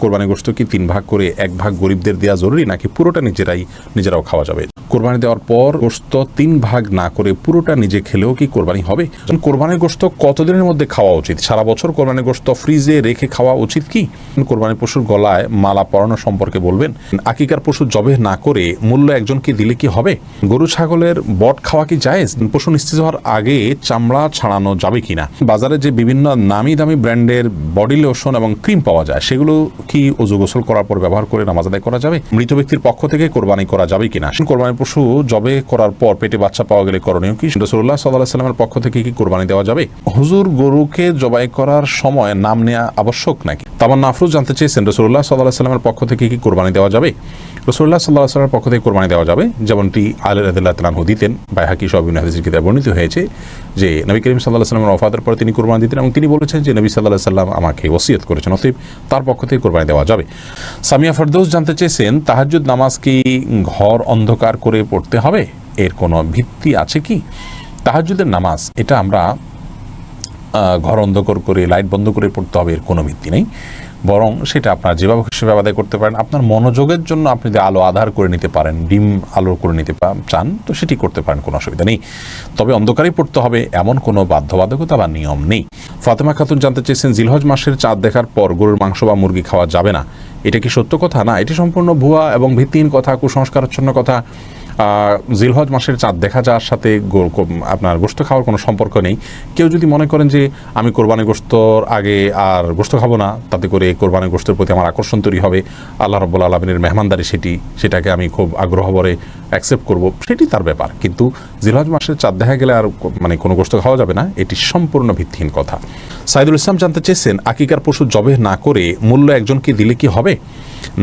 কোরবানি গোস্ত কি তিন ভাগ করে এক ভাগ গরিবদের দেওয়া জরুরি, নাকি পুরোটা নিজেরাই, নিজেরাও খাওয়া যাবে? কোরবানি দেওয়ার পর গোস্ত তিন ভাগ না করে পুরোটা নিজে খেলেও কি কোরবানি হবে? কোরবানির গোস্ত কতদিনের মধ্যে খাওয়া উচিত? সারা বছর কোরবানির গোস্ত ফ্রিজে রেখে খাওয়া উচিত কি? কোরবানির পশুর গলায় মালা পরানো সম্পর্কে বলবেন। আকিকার পশু জবে না করে মূল্য একজনকে দিলে কি হবে? গরু, ছাগলের বট খাওয়া কি যায় পশু নিশ্চিত হওয়ার আগে চামড়া ছাড়ানো যাবে কিনা? বাজারে যে বিভিন্ন নামি দামি ব্র্যান্ডের বডি লোশন এবং ক্রিম পাওয়া যায়, সেগুলো কি অজু গোসল করার পর ব্যবহার করে নামাজ আদায় করা যাবে? মৃত ব্যক্তির পক্ষ থেকে কোরবানি করা যাবে কিনা? কোরবানি পশু জবে করার পর পেটে বাচ্চা পাওয়া গেলে করণীয় কি? রসুল্লাহ সাল্লাহ সাল্লামের পক্ষ থেকে কি কোরবানি দেওয়া যাবে? হুজুর গরুকে জবাই করার সময় নাম নেওয়া আবশ্যক নাকি? তামান নাফরুজ জানতে চেয়েছেন রসুল্লাহ সাল্লাহ সাল্লামের পক্ষ থেকে কি কোরবানি দেওয়া যাবে? রসুল্লাহ সাল্লাহ সাল্লামের পক্ষ থেকে কোরবানি দেওয়া যাবে। যেমনটি আলী রাদিল্লাহ তালানহু দিতেন, বাইহাকি সব হাদিসের কিতাব বর্ণিত হয়েছে যে নবী করিম সাল্লাহ সাল্লামের অফাদের পরে তিনি কোরবানি দিতেন এবং তিনি বলেছেন যে নবী সাল্লাহ সাল্লাম আমাকে ওসিয়ত করেছেন। অতএব তার পক্ষ থেকে কোরবানি দেওয়া যাবে। সামিয়া ফরদৌস জানতে চেয়েছেন তাহাজুদ নামাজ কি ঘর অন্ধকার করে পড়তে হবে? এর কোনো ভিত্তি আছে কি? তাহাজুদের নামাজ, এটা আমরা ঘর অন্ধকার করে, লাইট বন্ধ করে পড়তে হবে, এর কোনো ভিত্তি নেই। বরং সেটা আপনার যেভাবে সেভাবে আদায় করতে পারেন। আপনার মনোযোগের জন্য আপনি যদি আলো আধার করে নিতে পারেন, ডিম আলো করে নিতে চান, তো সেটি করতে পারেন, কোনো অসুবিধা নেই। তবে অন্ধকারেই পড়তে হবে, এমন কোনো বাধ্যবাধকতা বা নিয়ম নেই। ফাতেমা খাতুন জানতে চেয়েছেন, জিলহজ মাসের চাঁদ দেখার পর গরুর মাংস বা মুরগি খাওয়া যাবে না। এটা কি সত্য কথা? না, এটি সম্পূর্ণ ভুয়া এবং ভিত্তিহীন কথা, কুসংস্কারাচ্ছন্ন কথা। জিলহজ মাসের চাঁদ দেখা যাওয়ার সাথে আপনার গোস্ত খাওয়ার কোনো সম্পর্ক নেই। কেউ যদি মনে করেন যে আমি কোরবানি গোস্তর আগে আর গোস্ত খাব না, তাতে করে কোরবানি গোস্তের প্রতি আমার আকর্ষণ তৈরি হবে। আল্লাহ রব্বুল আলমিনের মেহমানদারি সেটি, সেটাকে আমি খুব আগ্রহ ভরে অ্যাকসেপ্ট করব। সেটি তার ব্যাপার। কিন্তু জিলহজ মাসের চাঁদ দেখা গেলে আর মানে কোনো গোস্ত খাওয়া যাবে না, এটি সম্পূর্ণ ভিত্তিহীন কথা। সাইদুল ইসলাম জানতে চেয়েছেন, আকিকার পশু জবে না করে মূল্য একজনকে দিলে কি হবে?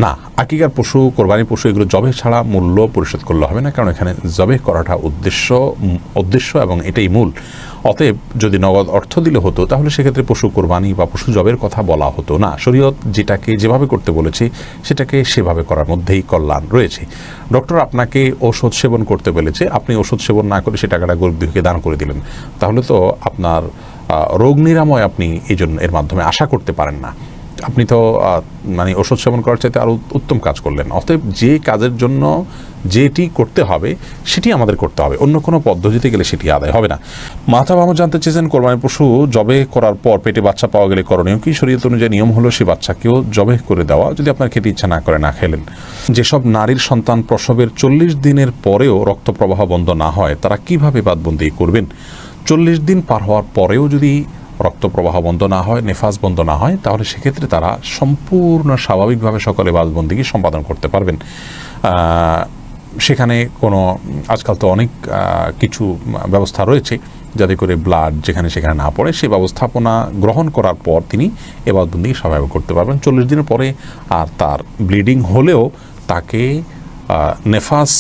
না, আকিকার পশু কোরবানি পশু এগুলো জবে ছাড়া মূল্য পরিশোধ করলে হবে না। কারণ এখানে জবে করাটা উদ্দেশ্য উদ্দেশ্য এবং এটাই মূল। অতএব যদি নগদ অর্থ দিলে হতো, তাহলে সেক্ষেত্রে পশু কোরবানি বা পশু জবের কথা বলা হতো না। শরীয়ত যেটাকে যেভাবে করতে বলেছে, সেটাকে সেভাবে করার মধ্যেই কল্যাণ রয়েছে। ডক্টর, আপনাকে ওষুধ সেবন করতে বলেছে। আপনি ওষুধ সেবন না করে সে টাকাটা গরিব দান করে দিলেন। তাহলে তো আপনার রোগ নিরাময় আপনি এই জন্য এর মাধ্যমে আশা করতে পারেন না। আপনি তো মানে ওষুধ সেবন করার চাইতে আরও উত্তম কাজ করলেন। অতএব যে কাজের জন্য যেটি করতে হবে, সেটি আমাদের করতে হবে। অন্য কোনো পদ্ধতিতে গেলে সেটি আদায় হবে না। মাথা বামা জানতে চেয়েছেন কোরবানি পশু জবে করার পর পেটে বাচ্চা পাওয়া গেলে করণীয় কি? শরীয়ত অনুযায়ী নিয়ম হলো সেই বাচ্চাকেও জবে করে দেওয়া, যদি আপনার খেতে ইচ্ছা না করে, না খেলেন যেসব নারীর সন্তান প্রসবের চল্লিশ দিনের পরেও রক্ত প্রবাহ বন্ধ না হয়, তারা কীভাবে বাদবন্দি করবেন? চল্লিশ দিন পার হওয়ার পরেও যদি রক্ত প্রবাহ বন্ধ না হয় নেফাজ বন্ধ না হয়, তাহলে সেক্ষেত্রে তারা সম্পূর্ণ স্বাভাবিকভাবে সকলে বাসবন্দিকে সম্পাদন করতে পারবেন। সেখানে কোনো, আজকাল তো অনেক কিছু ব্যবস্থা রয়েছে যাতে করে ব্লাড যেখানে সেখানে না পড়ে সেই ব্যবস্থাপনা গ্রহণ করার পর তিনি এবাদবন্দি স্বাভাবিক করতে পারবেন। চল্লিশ দিনের পরে আর তার ব্লিডিং হলেও তাকে নেফাস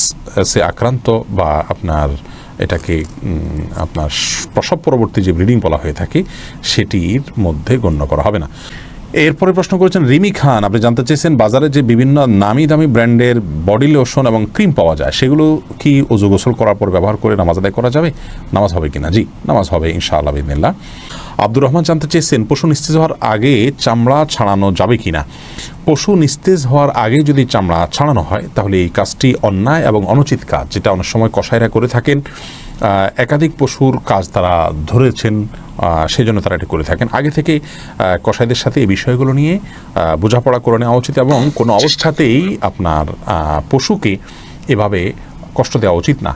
সে আক্রান্ত বা আপনার এটাকে আপনার প্রসব পরবর্তী যে ব্রিডিং বলা হয়ে থাকে, সেটির মধ্যে গণ্য করা হবে না। এরপরে প্রশ্ন করেছেন, রিমি খান, আপনি জানতে চেয়েছেন, বাজারে যে বিভিন্ন নামি দামি ব্র্যান্ডের বডি লোশন এবং ক্রিম পাওয়া যায়, সেগুলো কি অজু গোসল করার পর ব্যবহার করে নামাজ আদায় করা যাবে? নামাজ হবে কিনা? জি, নামাজ হবে, ইনশাআল্লাহ বিদিনিল্লাহ আব্দুর রহমান জানতে চেয়েছেন পশু নিস্তেজ হওয়ার আগে চামড়া ছাড়ানো যাবে কিনা? পশু নিস্তেজ হওয়ার আগে যদি চামড়া ছাড়ানো হয় তাহলে এই কাজটি অন্যায় এবং অনুচিত কাজ যেটা অনেক সময় কসাইরা করে থাকেন। একাধিক পশুর কাজ তারা ধরেছেন আহ, সেই জন্য তারা এটি করে থাকেন। আগে থেকে কসাইদের সাথে এই বিষয়গুলো নিয়ে বোঝাপড়া করে নেওয়া উচিত এবং কোনো অবস্থাতেই আপনার পশুকে এভাবে কষ্ট দেওয়া উচিত না।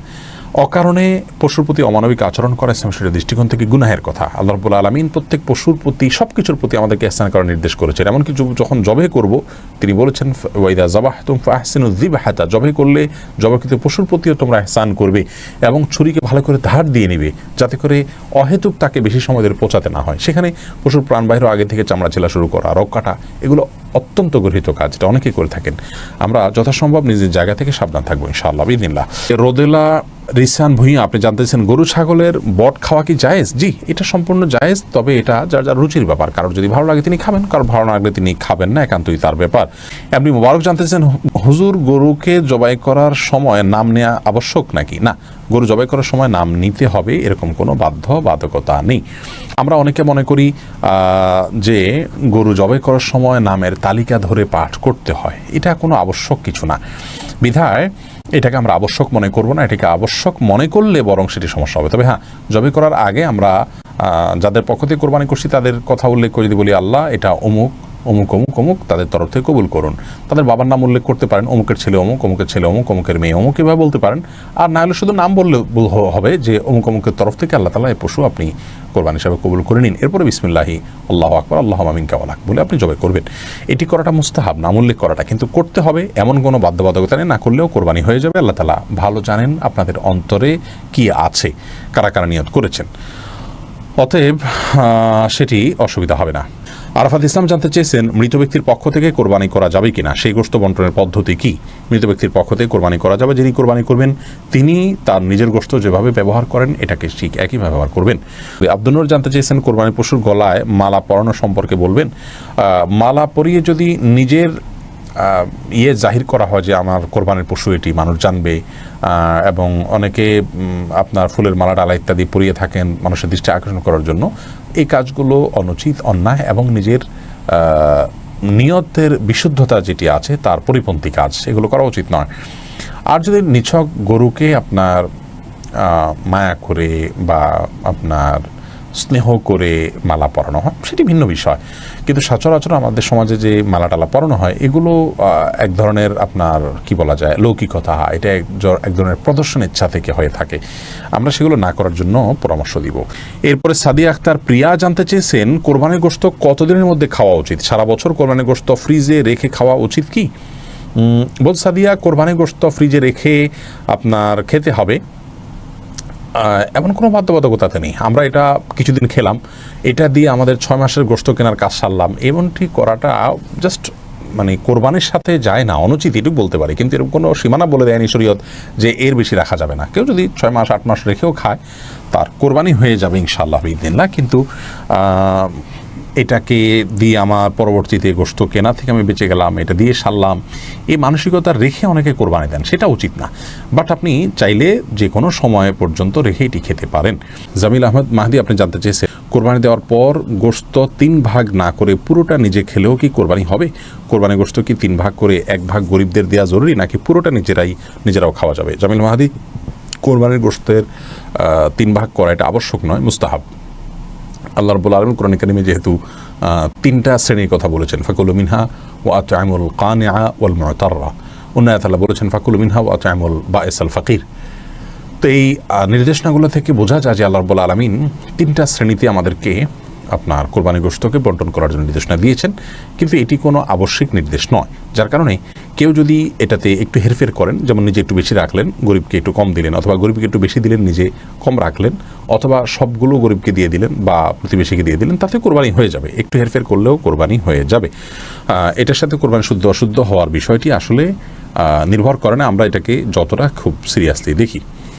অকারণে পশুর প্রতি অমানবিক আচরণ করা ইসলাম শরীরের দৃষ্টিকোণ থেকে গুনাহের কথা। আল্লাহ রব্বুল আলমিন প্রত্যেক পশুর প্রতি সব কিছুর প্রতি আমাদেরকে স্থান করার নির্দেশ করেছেন। এমনকি যখন জবে করব, তিনি বলেছেন, ওয়াইদা জবাহ তুম ফাহসিন হাতা জবে করলে জবাকৃত পশুর প্রতিও তোমরা এহসান করবে এবং ছুরিকে ভালো করে ধার দিয়ে নেবে, যাতে করে অহেতুক তাকে বেশি সময় ধরে পচাতে না হয়। সেখানে পশুর প্রাণবাহির আগে থেকে চামড়া ছেলা শুরু করা রক কাটা, এগুলো অত্যন্ত গর্হিত কাজ। এটা অনেকেই করে থাকেন। আমরা যথাসম্ভব নিজের জায়গা থেকে সাবধান থাকব ইনশাআল্লাহ বিদিল্লাহ রোদেলা রিসান ভুঁইয়া, আপনি জানতেছেন গরু ছাগলের বট খাওয়া কি জায়েজ? জি, এটা সম্পূর্ণ জায়েজ, তবে এটা যার যার রুচির ব্যাপার। কারোর যদি ভালো লাগে তিনি খাবেন, কারোর ভালো না লাগলে তিনি খাবেন না, একান্তই তার ব্যাপার। আপনি মোবারক জানতেছেন হুজুর গরুকে জবাই করার সময় নাম নেওয়া আবশ্যক নাকি? না, গরু জবাই করার সময় নাম নিতে হবে, এরকম কোনো বাধ্য বাধকতা নেই। আমরা অনেকে মনে করি যে গরু জবাই করার সময় নামের তালিকা ধরে পাঠ করতে হয়। এটা কোনো আবশ্যক কিছু না। বিধায় এটাকে আমরা আবশ্যক মনে করব না, এটাকে আবশ্যক মনে করলে বরং সেটি সমস্যা হবে। তবে হ্যাঁ জবি করার আগে আমরা যাদের পক্ষ থেকে কোরবানি করছি তাদের কথা উল্লেখ করে যদি বলি, আল্লাহ এটা অমুক অমুক অমুক অমুক, তাদের তরফ থেকে কবুল করুন। তাদের বাবার নাম উল্লেখ করতে পারেন, অমুকের ছেলে অমুক, অমুকের ছেলে অমুক, অমুকের মেয়ে অমুক, এভাবে বলতে পারেন। আর না হলে শুধু নাম বললে হবে যে অমুক, অমুকের তরফ থেকে আল্লাহ তালা এই পশু আপনি কোরবানি হিসাবে কবুল করে নিন। এরপরে বিসমিল্লাহি, আল্লাহ আকবর, আল্লাহ আমিন কাওয়ালাক বলে আপনি জবাই করবেন। এটি করাটা মুস্তাহাব, নাম উল্লেখ করাটা। কিন্তু করতে হবে এমন কোনো বাধ্যবাধকতা নেই, না করলেও কোরবানি হয়ে যাবে। আল্লাহ তালা ভালো জানেন আপনাদের অন্তরে কি আছে, কারা কারা নিয়ত করেছেন। অতএব সেটি অসুবিধা হবে না। আরাফাত ইসলাম জানতে চেয়েছেন, মৃত ব্যক্তির পক্ষ থেকে কোরবানি করা যাবে কিনা। সেই গোষ্ঠ বন্টনের পদ্ধতি কি? মৃত ব্যক্তির পক্ষ থেকে কোরবানি করা যাবে, যিনি কোরবানি করবেন, তিনি তার নিজের গোষ্ঠ যেভাবে ব্যবহার করেন, এটাকে ঠিক একইভাবে ব্যবহার করবেন। আব্দুল জানতে চেয়েছেন, কোরবানি পশুর গলায় মালা পরানো সম্পর্কে বলবেন। মালা পরিয়ে যদি নিজের ইয়ে জাহির করা হয় যে আমার কোরবানির পশু এটি, মানুষ জানবে এবং অনেকে আপনার ফুলের মালা, ডালা ইত্যাদি পরিয়ে থাকেন মানুষের দৃষ্টি আকর্ষণ করার জন্য। এই কাজগুলো অনুচিত, অন্যায় এবং নিজের নিয়তের বিশুদ্ধতা যেটি আছে তার পরিপন্থী কাজ এগুলো করা উচিত নয়। আর যদি নিছক গরুকে আপনার মায়া করে বা আপনার স্নেহ করে মালা পরানো হয়। সেটি ভিন্ন বিষয়। কিন্তু সচরাচর আমাদের সমাজে যে মালা টালা পরানো হয়, এগুলো এক ধরনের আপনার, কি বলা যায়, লৌকিকতা। এটা এক ধরনের প্রদর্শন ইচ্ছা থেকে হয়ে থাকে। আমরা সেগুলো না করার জন্য পরামর্শ দিব। এরপরে সাদিয়া আক্তার প্রিয়া জানতে চেয়েছেন, কোরবানির গোস্ত কতদিনের মধ্যে খাওয়া উচিত? সারা বছর কোরবানির গোস্ত ফ্রিজে রেখে খাওয়া উচিত কি? বল সাদিয়া, কোরবানির গোস্ত ফ্রিজে রেখে আপনার খেতে হবে। এমন কোনো বাধ্যবাধকতাতে নেই। আমরা এটা কিছুদিন খেলাম। এটা দিয়ে আমাদের ছয় মাসের গোস্ত কেনার কাজ সারলাম। এমনটি করাটা জাস্ট মানে কোরবানির সাথে যায় না। অনুচিত, এটুকু বলতে পারি। কিন্তু এরকম কোনো সীমানা বলে দেয়নি শরীয়ত যে এর বেশি রাখা যাবে না। কেউ যদি ছয় মাস, আট মাস রেখেও খায়, তার কোরবানি হয়ে যাবে ইনশাআল্লাহ না কিন্তু এটাকে দিয়ে আমার পরবর্তীতে গোস্ত কেনা থেকে আমি বেঁচে গেলাম, এটা দিয়ে সারলাম। এই মানসিকতা রেখে অনেকে কোরবানি দেন, সেটা উচিত না। বাট আপনি চাইলে যে কোনো সময় পর্যন্ত রেখে এটি খেতে পারেন। জামিল আহমদ মাহদি, আপনি জানতে চেয়েছেন, কোরবানি দেওয়ার পর গোস্ত তিন ভাগ না করে পুরোটা নিজে খেলেও কি কোরবানি হবে? কোরবানি গোস্ত কি তিন ভাগ করে এক ভাগ গরিবদের দেওয়া জরুরি, নাকি পুরোটা নিজেরাই, নিজেরাও খাওয়া যাবে? জামিল মাহাদি, কোরবানির গোস্তের তিন ভাগ করা এটা আবশ্যক নয়, মুস্তাহাব। আল্লাহ রবুল আলম কোরআন কালিমে যেহেতু তিনটা শ্রেণির কথা বলেছেন, ফাকুল মিনহা ও আতামুল কান ওয়াল মতাররা। উন্নায়াত আল্লাহ বলেছেন, ফাকুল মিনহা ও আতামুল বা এসাল ফাকির। তো এই নির্দেশনাগুলো থেকে বোঝা যায় যে আল্লাহ রবুল আলমিন তিনটা শ্রেণীতে আমাদেরকে আপনার কোরবানি গোস্তকে বন্টন করার জন্য নির্দেশনা দিয়েছেন, কিন্তু এটি কোনো আবশ্যিক নির্দেশ নয়। যার কারণে কেউ যদি এটাতে একটু হেরফের করেন, যেমন নিজে একটু বেশি রাখলেন, গরিবকে একটু কম দিলেন, অথবা গরিবকে একটু বেশি দিলেন, নিজে কম রাখলেন, অথবা সবগুলো গরিবকে দিয়ে দিলেন বা প্রতিবেশীকে দিয়ে দিলেন, তাতে কোরবানি হয়ে যাবে। একটু হেরফের করলেও কোরবানি হয়ে যাবে। এটার সাথে কোরবানি শুদ্ধ অশুদ্ধ হওয়ার বিষয়টি আসলে নির্ভর করে না। আমরা এটাকে যতটা খুব সিরিয়াসলি দেখি।